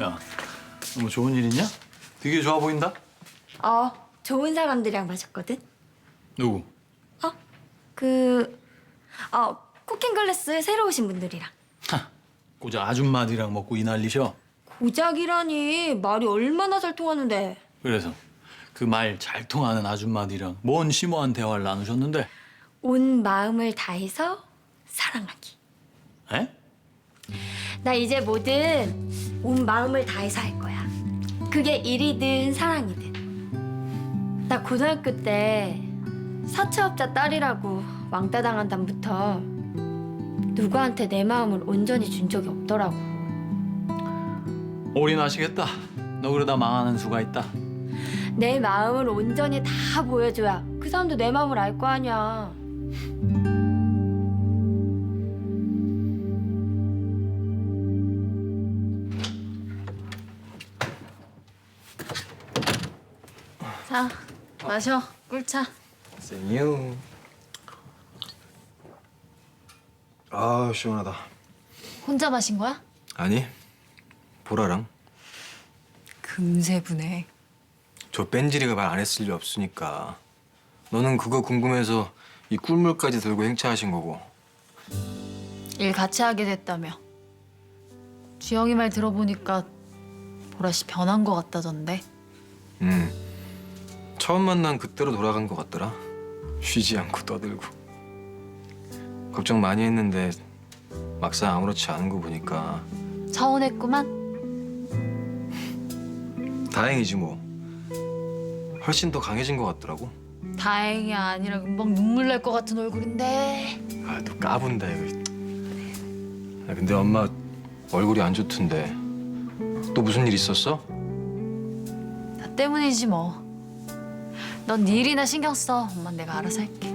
야, 너뭐 좋은 일 있냐? 되게 좋아 보인다. 어, 좋은 사람들이랑 마셨거든. 누구? 어? 그, 어, 쿠킹글래스 새로 오신 분들이랑. 하, 고작 아줌마들이랑 먹고 이 난리셔. 고작이라니 말이 얼마나 잘 통하는데. 그래서 그 말 잘 통하는 아줌마들이랑 뭔 심오한 대화를 나누셨는데? 온 마음을 다해서 사랑하기. 에? 나 이제 뭐든 온 마음을 다해서 할 거야. 그게 일이든 사랑이든. 나 고등학교 때 사채업자 딸이라고 왕따 당한 다음부터 누구한테 내 마음을 온전히 준 적이 없더라고. 올인하시겠다. 너 그러다 망하는 수가 있다. 내 마음을 온전히 다 보여줘야 그 사람도 내 마음을 알 거 아니야. 자, 마셔. 꿀차. 생유. 아 시원하다. 혼자 마신 거야? 아니 보라랑 금세 분해. 저 뺀질이가 말 안 했을 리 없으니까 너는 그거 궁금해서 이 꿀물까지 들고 행차하신 거고 일 같이 하게 됐다며. 주영이 말 들어보니까 보라 씨 변한 거 같다던데. 음 처음 만난 그때로 돌아간 것 같더라 쉬지 않고 떠들고 걱정 많이 했는데 막상 아무렇지 않은 거 보니까 서운했구만. 다행이지 뭐 훨씬 더 강해진 것 같더라고 다행이 아니라 금방 눈물 날 것 같은 얼굴인데. 아 또 까분다 이거 아, 근데 엄마 얼굴이 안 좋던데 또 무슨 일 있었어? 나 때문이지 뭐. 넌 네 일이나 신경 써. 엄만 내가 알아서 할게.